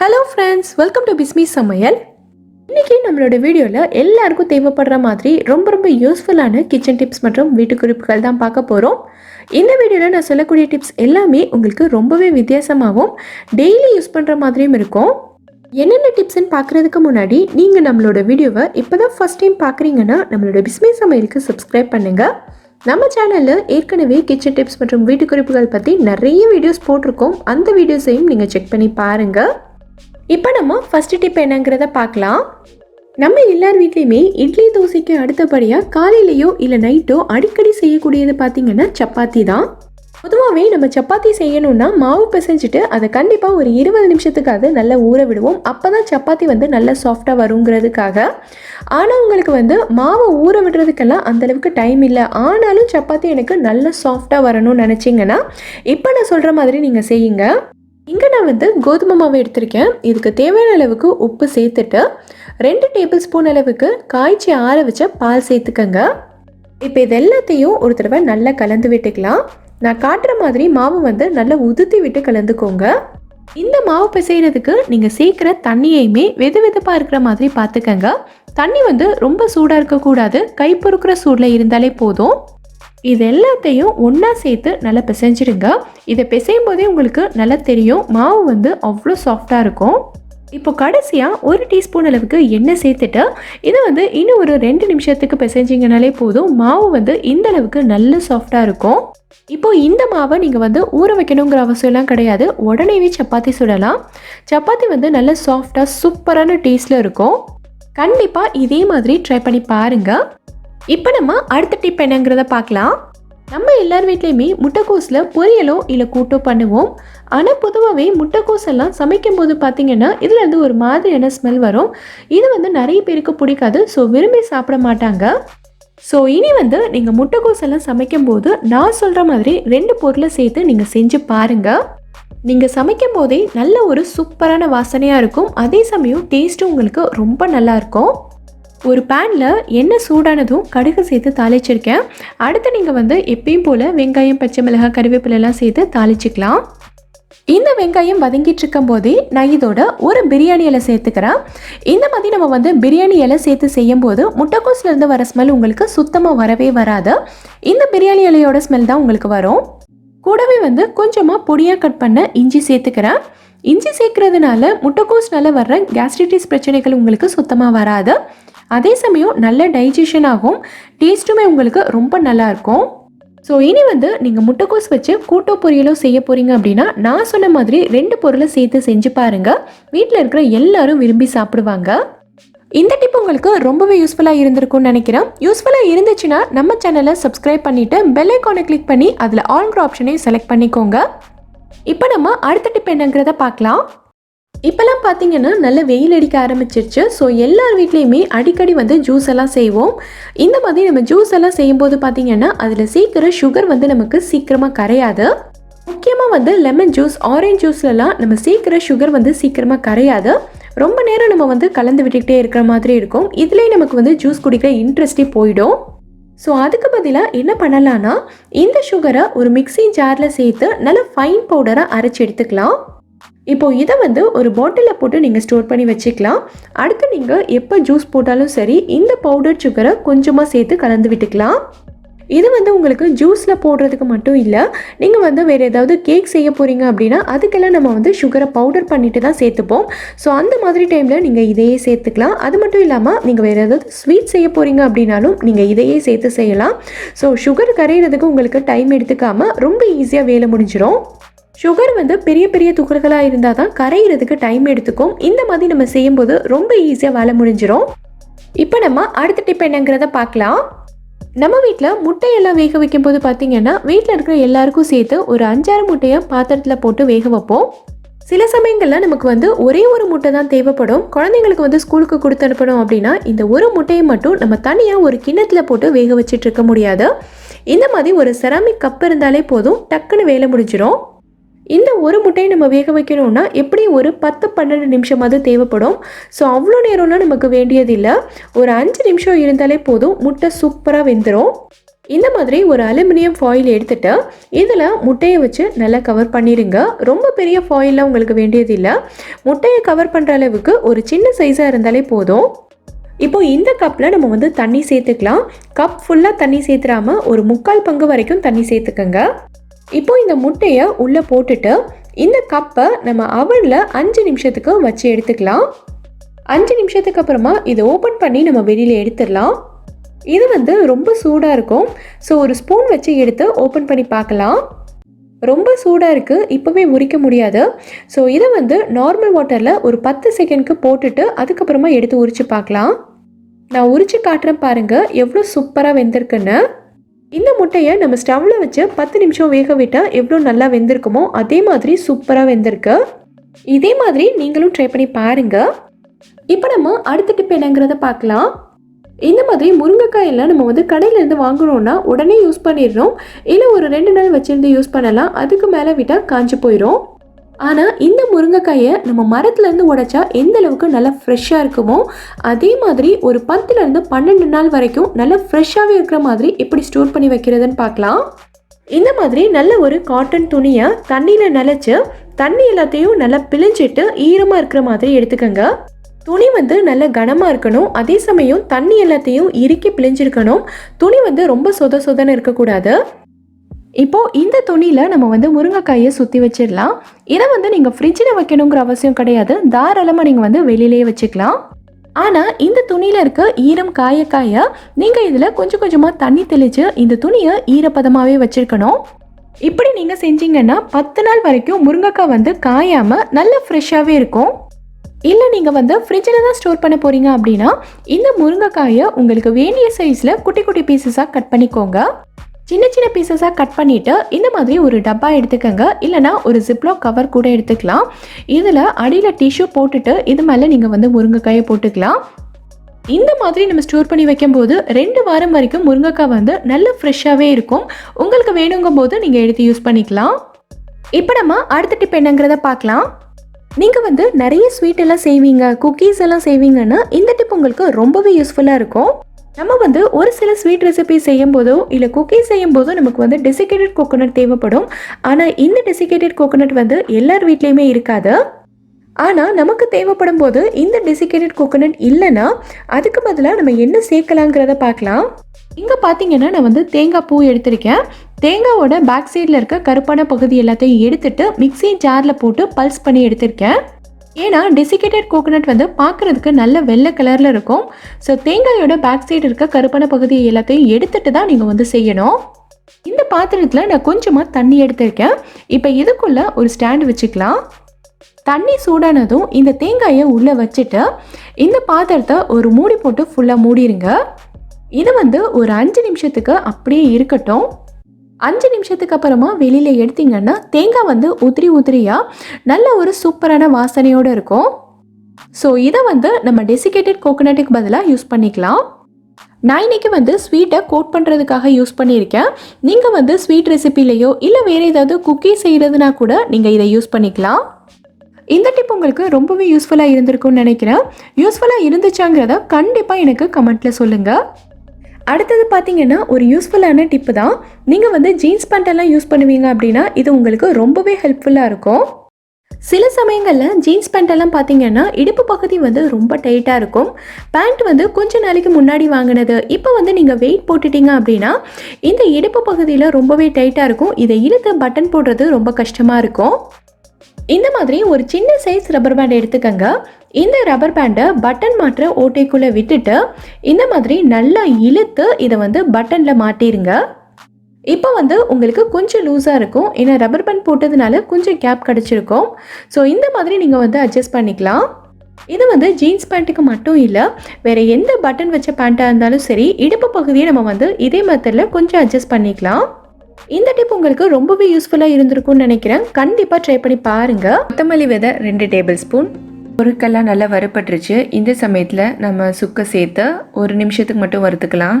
Hello friends welcome to Bismi சமையல் இன்றைக்கி நம்மளோட வீடியோவில் எல்லாருக்கும் தேவைப்படுற மாதிரி ரொம்ப ரொம்ப யூஸ்ஃபுல்லான கிச்சன் டிப்ஸ் மற்றும் வீட்டு குறிப்புகள் தான் பார்க்க போகிறோம் இந்த வீடியோவில் நான் சொல்லக்கூடிய டிப்ஸ் எல்லாமே உங்களுக்கு ரொம்பவே வித்தியாசமாகவும் டெய்லி யூஸ் பண்ணுற மாதிரியும் இருக்கும். என்னென்ன டிப்ஸ்ன்னு பார்க்குறதுக்கு முன்னாடி நீங்கள் நம்மளோட வீடியோவை இப்போ தான் ஃபஸ்ட் டைம் பார்க்குறீங்கன்னா நம்மளோட பிஸ்மி சமையலுக்கு சப்ஸ்கிரைப் பண்ணுங்கள் நம்ம சேனலில் ஏற்கனவே கிச்சன் டிப்ஸ் மற்றும் வீட்டு குறிப்புகள் பற்றி நிறைய வீடியோஸ் போட்டிருக்கோம். அந்த வீடியோஸையும் நீங்கள் செக் பண்ணி பாருங்கள் இப்போ நம்ம ஃபஸ்ட்டு டிப் என்னங்கிறத பார்க்கலாம். நம்ம எல்லார் வீட்லேயுமே இட்லி தோசைக்கு அடுத்தபடியாக காலையிலையோ இல்லை நைட்டோ அடிக்கடி செய்யக்கூடியது பார்த்தீங்கன்னா சப்பாத்தி தான். பொதுவாகவே நம்ம சப்பாத்தி செய்யணும்னா மாவு பிசைஞ்சிட்டு அதை கண்டிப்பாக ஒரு இருபது நிமிஷத்துக்காவது நல்லா ஊற விடுவோம். அப்போ தான் சப்பாத்தி வந்து நல்லா சாஃப்டாக வருங்கிறதுக்காக. ஆனால் உங்களுக்கு வந்து மாவை ஊற விடுறதுக்கெல்லாம் அந்தளவுக்கு டைம் இல்லை. ஆனாலும் சப்பாத்தி எனக்கு நல்லா சாஃப்டாக வரணும்னு நினச்சிங்கன்னா இப்போ நான் சொல்கிற மாதிரி நீங்கள் செய்யுங்க. இங்கே நான் வந்து கோதுமை மாவு எடுத்திருக்கேன். இதுக்கு தேவையான அளவுக்கு உப்பு சேர்த்துட்டு ரெண்டு டேபிள் ஸ்பூன் அளவுக்கு காய்ச்சி ஆற வச்ச பால் சேர்த்துக்கங்க. இப்போ இது எல்லாத்தையும் ஒரு தடவை நல்லா கலந்து விட்டுக்கலாம். நான் காட்டுற மாதிரி மாவு வந்து நல்லா உதுத்தி விட்டு கலந்துக்கோங்க. இந்த மாவு பிசைகிறதுக்கு நீங்கள் சேர்க்குற தண்ணியையுமே வெது வெதுப்பாக இருக்கிற மாதிரி பார்த்துக்கங்க. தண்ணி வந்து ரொம்ப சூடாக இருக்கக்கூடாது. கைப்பொறுக்கிற சூடில் இருந்தாலே போதும். இது எல்லாத்தையும் ஒன்றா சேர்த்து நல்லா பிசைஞ்சிடுங்க. இதை பிசையும் போதே உங்களுக்கு நல்லா தெரியும். மாவு வந்து அவ்வளோ சாஃப்டாக இருக்கும். இப்போ கடைசியாக ஒரு டீஸ்பூன் அளவுக்கு எண்ணெய் சேர்த்துட்டு இதை வந்து இன்னும் ஒரு ரெண்டு நிமிஷத்துக்கு பிசைஞ்சிங்கனாலே போதும். மாவு வந்து இந்த அளவுக்கு நல்ல சாஃப்டாக இருக்கும். இப்போ இந்த மாவை நீங்கள் வந்து ஊற வைக்கணுங்கிற அவசியம்லாம் கிடையாது. உடனேவே சப்பாத்தி சுடலாம். சப்பாத்தி வந்து நல்ல சாஃப்டாக சூப்பரான டேஸ்ட்டில் இருக்கும். கண்டிப்பாக இதே மாதிரி ட்ரை பண்ணி பாருங்கள் இப்போ நம்ம அடுத்த டிப் என்னங்கிறத பார்க்கலாம். நம்ம எல்லார் வீட்லேயுமே முட்டைக்கோஸில் பொரியலோ இல்லை கூட்டோ பண்ணுவோம். ஆனால் பொதுவாகவே முட்டைக்கோஸ் எல்லாம் சமைக்கும் போது பார்த்தீங்கன்னா இதில் ஒரு மாதிரியான ஸ்மெல் வரும். இது வந்து நிறைய பேருக்கு பிடிக்காது ஸோ விரும்பி சாப்பிட மாட்டாங்க. ஸோ இனி வந்து நீங்கள் முட்டைக்கோஸ் எல்லாம் சமைக்கும் போது நான் சொல்கிற மாதிரி ரெண்டு பொருளை சேர்த்து நீங்கள் செஞ்சு பாருங்கள் நீங்கள் சமைக்கும் போதே நல்ல ஒரு சூப்பரான வாசனையாக இருக்கும். அதே சமயம் டேஸ்ட்டும் உங்களுக்கு ரொம்ப நல்லாயிருக்கும் ஒரு பேனில் எண்ணெய் சூடானதும் கடுகு சேர்த்து தாளிச்சிருக்கேன். அடுத்து நீங்கள் வந்து எப்பயும் போல் வெங்காயம் பச்சை மிளகாய் கருவேப்பிலெல்லாம் சேர்த்து தாளிச்சிக்கலாம். இந்த வெங்காயம் வதங்கிட்டு இருக்கும் போதே நான் இதோட ஒரு பிரியாணி இலை சேர்த்துக்கிறேன். இந்த மாதிரி நம்ம வந்து பிரியாணி இலை சேர்த்து செய்யும் போது முட்டைக்கோஸ்லேருந்து வர ஸ்மெல் உங்களுக்கு சுத்தமாக வரவே வராது. இந்த பிரியாணி இலையோட ஸ்மெல் தான் உங்களுக்கு வரும். கூடவே வந்து கொஞ்சமாக பொடியாக கட் பண்ண இஞ்சி சேர்த்துக்கிறேன். இஞ்சி சேர்க்கறதுனால முட்டைக்கோஸ்னால வர்ற கேஸ்ட்ரிட்டிஸ் பிரச்சனைகள் உங்களுக்கு சுத்தமாக வராது. அதே சமயம் நல்ல டைஜஷன் ஆகும். டேஸ்ட்டுமே உங்களுக்கு ரொம்ப நல்லா இருக்கும். ஸோ இனி வந்து நீங்கள் முட்டைக்கோஸ் வச்சு கூட்டோ பொரியலோ செய்ய போகிறீங்க அப்படின்னா நான் சொன்ன மாதிரி ரெண்டு பொருளை சேர்த்து செஞ்சு பாருங்கள் வீட்டில் இருக்கிற எல்லாரும் விரும்பி சாப்பிடுவாங்க. இந்த டிப் உங்களுக்கு ரொம்பவே யூஸ்ஃபுல்லாக இருந்திருக்கும்னு நினைக்கிறேன். யூஸ்ஃபுல்லாக இருந்துச்சுன்னா நம்ம சேனலை சப்ஸ்கிரைப் பண்ணிவிட்டு பெல் ஐக்கானை கிளிக் பண்ணி அதில் ஆல்ங்கிற ஆப்ஷனையும் செலக்ட் பண்ணிக்கோங்க. இப்போ நம்ம அடுத்த டிப் என்னங்கிறத பார்க்கலாம். இப்போல்லாம் பார்த்தீங்கன்னா நல்ல வெயில் அடிக்க ஆரம்பிச்சிருச்சு. ஸோ எல்லார் வீட்லேயுமே அடிக்கடி வந்து ஜூஸ் எல்லாம் செய்வோம். இந்த மாதிரி நம்ம ஜூஸ் எல்லாம் செய்யும்போது பார்த்தீங்கன்னா அதில் சீக்கிரம் சுகர் வந்து நமக்கு சீக்கிரமாக கரையாது. முக்கியமாக வந்து லெமன் ஜூஸ் ஆரஞ்ச் ஜூஸ்லலாம் நம்ம சீக்கிரம் சுகர் வந்து சீக்கிரமாக கரையாது. ரொம்ப நேரம் நம்ம வந்து கலந்து விட்டுக்கிட்டே இருக்கிற மாதிரி இருக்கும். இதுலேயே நமக்கு வந்து ஜூஸ் குடிக்கிற இன்ட்ரெஸ்டே போயிடும். ஸோ அதுக்கு பதிலாக என்ன பண்ணலான்னா இந்த சுகரை ஒரு மிக்ஸி ஜாரில் சேர்த்து நல்ல ஃபைன் பவுடராக அரைச்சி எடுத்துக்கலாம். இப்போ இதை வந்து ஒரு பாட்டிலில் போட்டு நீங்கள் ஸ்டோர் பண்ணி வச்சுக்கலாம். அடுத்து நீங்கள் எப்போ ஜூஸ் போட்டாலும் சரி இந்த பவுடர் சுகரை கொஞ்சமாக சேர்த்து கலந்து விட்டுக்கலாம். இது வந்து உங்களுக்கு ஜூஸில் போடுறதுக்கு மட்டும் இல்லை நீங்கள் வந்து வேறு ஏதாவது கேக் செய்ய போகிறீங்க அப்படின்னா அதுக்கெல்லாம் நம்ம வந்து சுகரை பவுடர் பண்ணிட்டு தான் சேர்த்துப்போம். ஸோ அந்த மாதிரி டைமில் நீங்கள் இதையே சேர்த்துக்கலாம். அது மட்டும் இல்லாமல் நீங்கள் வேறு ஏதாவது ஸ்வீட் செய்ய போகிறீங்க அப்படின்னாலும் நீங்கள் இதையே சேர்த்து செய்யலாம். ஸோ சுகர் கரையிறதுக்கு உங்களுக்கு டைம் எடுத்துக்காமல் ரொம்ப ஈஸியாக வேலை முடிஞ்சிடும் சுகர் வந்து பெரிய பெரிய துகள்களாக இருந்தால் தான் கரையிறதுக்கு டைம் எடுத்துக்கும். இந்த மாதிரி நம்ம செய்யும்போது ரொம்ப ஈஸியாக வேலை முடிஞ்சிடும் இப்போ நம்ம அடுத்த டிப் என்னங்கிறத பார்க்கலாம். நம்ம வீட்டில் முட்டையெல்லாம் வேக வைக்கும் போது பார்த்தீங்கன்னா வீட்டில் இருக்கிற எல்லாருக்கும் சேர்த்து ஒரு அஞ்சாறு முட்டையை பாத்திரத்தில் போட்டு வேக வைப்போம். சில சமயங்களில் நமக்கு வந்து ஒரே ஒரு முட்டை தான் தேவைப்படும். குழந்தைங்களுக்கு வந்து ஸ்கூலுக்கு கொடுத்து அனுப்பணும் அப்படின்னா இந்த ஒரு முட்டையை மட்டும் நம்ம தனியாக ஒரு கிண்ணத்தில் போட்டு வேக வச்சுட்டு இருக்க முடியாது. இந்த மாதிரி ஒரு செராமிக் கப் இருந்தாலே போதும் டக்குன்னு வேலை முடிஞ்சிடும் இந்த ஒரு முட்டையை நம்ம வேக வைக்கணும்னா எப்படி ஒரு பத்து பன்னெண்டு நிமிஷமாவது தேவைப்படும்? ஸோ அவ்வளோ நேரம்லாம் நமக்கு வேண்டியதில்லை. ஒரு அஞ்சு நிமிஷம் இருந்தாலே போதும். முட்டை சூப்பராக வெந்துடும் இந்த மாதிரி ஒரு அலுமினியம் ஃபாயில் எடுத்துகிட்டு இதில் முட்டையை வச்சு நல்லா கவர் பண்ணிடுங்க ரொம்ப பெரிய ஃபாயிலாம் உங்களுக்கு வேண்டியதில்லை. முட்டையை கவர் பண்ணுற அளவுக்கு ஒரு சின்ன சைஸாக இருந்தாலே போதும். இப்போ இந்த கப்பில் நம்ம வந்து தண்ணி சேர்த்துக்கலாம். கப் ஃபுல்லாக தண்ணி சேர்த்துறாம ஒரு முக்கால் பங்கு வரைக்கும் தண்ணி சேர்த்துக்கோங்க. இப்போ இந்த முட்டையை உள்ளே போட்டுட்டு இந்த கப்பை நம்ம அவனில் அஞ்சு நிமிஷத்துக்கு வச்சு எடுத்துக்கலாம். அஞ்சு நிமிஷத்துக்கு அப்புறமா இதை ஓப்பன் பண்ணி நம்ம வெளியில் எடுத்துடலாம். இது வந்து ரொம்ப சூடாக இருக்கும். ஸோ ஒரு ஸ்பூன் வச்சு எடுத்து ஓப்பன் பண்ணி பார்க்கலாம். ரொம்ப சூடாக இருக்குது இப்போவே முறிக்க முடியாது. ஸோ இதை வந்து நார்மல் வாட்டரில் ஒரு பத்து செகண்ட்க்கு போட்டுட்டு அதுக்கப்புறமா எடுத்து உரித்து பார்க்கலாம். நான் உரித்து காட்டுறேன் பாருங்கள் எவ்வளோ சூப்பராக வெந்திருக்குன்னு. இந்த முட்டையை நம்ம ஸ்டவ்வில் வச்சு பத்து நிமிஷம் வேக விட்டால் எவ்வளோ நல்லா வெந்திருக்குமோ அதே மாதிரி சூப்பராக வெந்திருக்கு. இதே மாதிரி நீங்களும் ட்ரை பண்ணி பாருங்கள் இப்போ நம்ம அடுத்த டிப் என்னங்கிறத பார்க்கலாம். இந்த மாதிரி முருங்கைக்காயெல்லாம் நம்ம வந்து கடையிலேருந்து வாங்குறோம்னா உடனே யூஸ் பண்ணிடணும் இல்லை ஒரு ரெண்டு நாள் வச்சுருந்து யூஸ் பண்ணலாம். அதுக்கு மேலே விட்டால் காஞ்சு போயிடும் ஆனால் இந்த முருங்கைக்காயை நம்ம மரத்துலேருந்து உடைச்சா எந்த அளவுக்கு நல்லா ஃப்ரெஷ்ஷாக இருக்குமோ அதே மாதிரி ஒரு பத்துலேருந்து பன்னெண்டு நாள் வரைக்கும் நல்லா ஃப்ரெஷ்ஷாகவே இருக்கிற மாதிரி எப்படி ஸ்டோர் பண்ணி வைக்கிறதுன்னு பார்க்கலாம். இந்த மாதிரி நல்ல ஒரு காட்டன் துணியை தண்ணியில் நனைச்சு தண்ணி எல்லாத்தையும் நல்லா பிழிஞ்சிட்டு ஈரமாக இருக்கிற மாதிரி எடுத்துக்கோங்க. துணி வந்து நல்ல கனமாக இருக்கணும். அதே சமயம் தண்ணி எல்லாத்தையும் இறுக்கி பிழிஞ்சிருக்கணும். துணி வந்து ரொம்ப சொத சொதன்னு இருக்கக்கூடாது. இப்போது இந்த துணியில் நம்ம வந்து முருங்கைக்காயை சுற்றி வச்சிடலாம். இதை வந்து நீங்கள் ஃப்ரிட்ஜில் வைக்கணுங்கிற அவசியம் கிடையாது. தாராளமாக நீங்கள் வந்து வெளியிலேயே வச்சுக்கலாம். ஆனால் இந்த துணியில் இருக்க ஈரம் காய காய நீங்கள் இதில் கொஞ்சம் கொஞ்சமாக தண்ணி தெளித்து இந்த துணியை ஈரப்பதமாகவே வச்சுருக்கணும். இப்படி நீங்கள் செஞ்சீங்கன்னா பத்து நாள் வரைக்கும் முருங்கைக்காய் வந்து காயாமல் நல்ல ஃப்ரெஷ்ஷாகவே இருக்கும். இல்லை நீங்கள் வந்து ஃப்ரிட்ஜில் தான் ஸ்டோர் பண்ண போகிறீங்க அப்படின்னா இந்த முருங்கைக்காயை உங்களுக்கு வேண்டிய சைஸில் குட்டி குட்டி பீசஸாக கட் பண்ணிக்கோங்க. சின்ன சின்ன பீசஸாக கட் பண்ணிவிட்டு இந்த மாதிரி ஒரு டப்பா எடுத்துக்கோங்க. இல்லைனா ஒரு ஜிப்லாக் கவர் கூட எடுத்துக்கலாம். இதில் அடியில் டிஷ்யூ போட்டுட்டு இது மேலே நீங்கள் வந்து முருங்கைக்காயை போட்டுக்கலாம். இந்த மாதிரி நம்ம ஸ்டோர் பண்ணி வைக்கும்போது ரெண்டு வாரம் வரைக்கும் முருங்கைக்காய் வந்து நல்ல ஃப்ரெஷ்ஷாகவே இருக்கும். உங்களுக்கு வேணுங்கும் போது நீங்கள் எடுத்து யூஸ் பண்ணிக்கலாம். இப்போ நம்ம அடுத்த டிப் என்னங்கிறத பார்க்கலாம். நீங்கள் வந்து நிறைய ஸ்வீட் எல்லாம் செய்வீங்க குக்கீஸ் எல்லாம் செய்வீங்கன்னா இந்த டிப் உங்களுக்கு ரொம்பவே யூஸ்ஃபுல்லாக இருக்கும். நம்ம வந்து ஒரு சில ஸ்வீட் ரெசிபி செய்யும் போதோ இல்லை குக்கீஸ் செய்யும் போதோ நமக்கு வந்து டெசிகேட்டட் கோகோனட் தேவைப்படும். ஆனால் இந்த டெசிகேட்டட் கோகோனட் வந்து எல்லார் வீட்லேயுமே இருக்காது. ஆனால் நமக்கு தேவைப்படும் போது இந்த டெசிகேட்டட் கோகோனட் இல்லைன்னா அதுக்கு பதிலாக நம்ம என்ன சேர்க்கலாங்கிறத பார்க்கலாம். இங்கே பார்த்தீங்கன்னா நான் வந்து தேங்காய் பூ எடுத்திருக்கேன். தேங்காவோட பேக் சைடில் இருக்க கருப்பான பகுதி எல்லாத்தையும் எடுத்துட்டு மிக்சி ஜாரில் போட்டு பல்ஸ் பண்ணி எடுத்திருக்கேன். ஏன்னா டெசிகேட்டட் கோகோனட் வந்து பார்க்குறதுக்கு நல்ல வெள்ளை கலரில் இருக்கும். ஸோ தேங்காயோட பேக் சைடு இருக்க கருப்பான பகுதியை எல்லாத்தையும் எடுத்துட்டு தான் நீங்கள் வந்து செய்யணும். இந்த பாத்திரத்தில் நான் கொஞ்சமாக தண்ணி எடுத்திருக்கேன். இப்போ இதுக்குள்ளே ஒரு ஸ்டாண்ட் வச்சுக்கலாம். தண்ணி சூடானதும் இந்த தேங்காயை உள்ளே வச்சுட்டு இந்த பாத்திரத்தை ஒரு மூடி போட்டு ஃபுல்லாக மூடிடுங்க இது வந்து ஒரு அஞ்சு நிமிஷத்துக்கு அப்படியே இருக்கட்டும். அஞ்சு நிமிஷத்துக்கு அப்புறமா வெளியில் எடுத்தீங்கன்னா தேங்காய் வந்து உதிரி உதிரியாக நல்ல ஒரு சூப்பரான வாசனையோடு இருக்கும். ஸோ இதை வந்து நம்ம டெசிகேட்டட் கோகோனட்டுக்கு பதிலாக யூஸ் பண்ணிக்கலாம். நான் இன்னைக்கு வந்து ஸ்வீட்டை கோட் பண்ணுறதுக்காக யூஸ் பண்ணியிருக்கேன். நீங்கள் வந்து ஸ்வீட் ரெசிபிலேயோ இல்லை வேறு ஏதாவது குக்கீ செய்கிறதுனா கூட நீங்கள் இதை யூஸ் பண்ணிக்கலாம். இந்த டிப் உங்களுக்கு ரொம்பவே யூஸ்ஃபுல்லாக இருந்திருக்கும்னு நினைக்கிறேன். யூஸ்ஃபுல்லாக இருந்துச்சாங்கிறத கண்டிப்பாக எனக்கு கமெண்ட்டில் சொல்லுங்கள் அடுத்தது பார்த்தீங்கன்னா ஒரு யூஸ்ஃபுல்லான டிப்பு தான். நீங்கள் வந்து ஜீன்ஸ் பேண்ட்டெல்லாம் யூஸ் பண்ணுவீங்க அப்படின்னா இது உங்களுக்கு ரொம்பவே ஹெல்ப்ஃபுல்லாக இருக்கும். சில சமயங்களில் ஜீன்ஸ் பேண்ட்டெல்லாம் பார்த்தீங்கன்னா இடுப்பு பகுதி வந்து ரொம்ப டைட்டாக இருக்கும். பேண்ட் வந்து கொஞ்ச நாளைக்கு முன்னாடி வாங்கினது. இப்போ வந்து நீங்கள் வெயிட் போட்டுட்டீங்க அப்படின்னா இந்த இடுப்பு பகுதியில் ரொம்பவே டைட்டாக இருக்கும். இதை இழுத்து பட்டன் போடுறது ரொம்ப கஷ்டமாக இருக்கும். இந்த மாதிரி ஒரு சின்ன சைஸ் ரப்பர் பேண்ட் எடுத்துக்கங்க. இந்த ரப்பர் பேண்டை பட்டன் மாற்ற ஓட்டைக்குள்ளே விட்டுட்டு இந்த மாதிரி நல்லா இழுத்து இதை வந்து பட்டனில் மாட்டிருங்க. இப்போ வந்து உங்களுக்கு கொஞ்சம் லூஸாக இருக்கும். ஏன்னா ரப்பர் பேண்ட் போட்டதுனால கொஞ்சம் கேப் கிடச்சிருக்கும். ஸோ இந்த மாதிரி நீங்கள் வந்து அட்ஜஸ்ட் பண்ணிக்கலாம். இது வந்து ஜீன்ஸ் பேண்ட்டுக்கு மட்டும் இல்லை வேறு எந்த பட்டன் வச்ச பேண்ட்டாக இருந்தாலும் சரி இடுப்பு பகுதியை நம்ம வந்து இதே மெத்தடில் கொஞ்சம் அட்ஜஸ்ட் பண்ணிக்கலாம். இந்த டிப் உங்களுக்கு ரொம்பவே யூஸ்ஃபுல்லாக இருந்திருக்கும்னு நினைக்கிறேன். கண்டிப்பாக ட்ரை பண்ணி பாருங்கள் கொத்தமல்லி விதை ரெண்டு டேபிள் ஸ்பூன் பொருட்கள்லாம் நல்லா வறுபட்டுருச்சு. இந்த சமயத்தில் நம்ம சுக்க சேர்த்து ஒரு நிமிஷத்துக்கு மட்டும் வறுத்துக்கலாம்.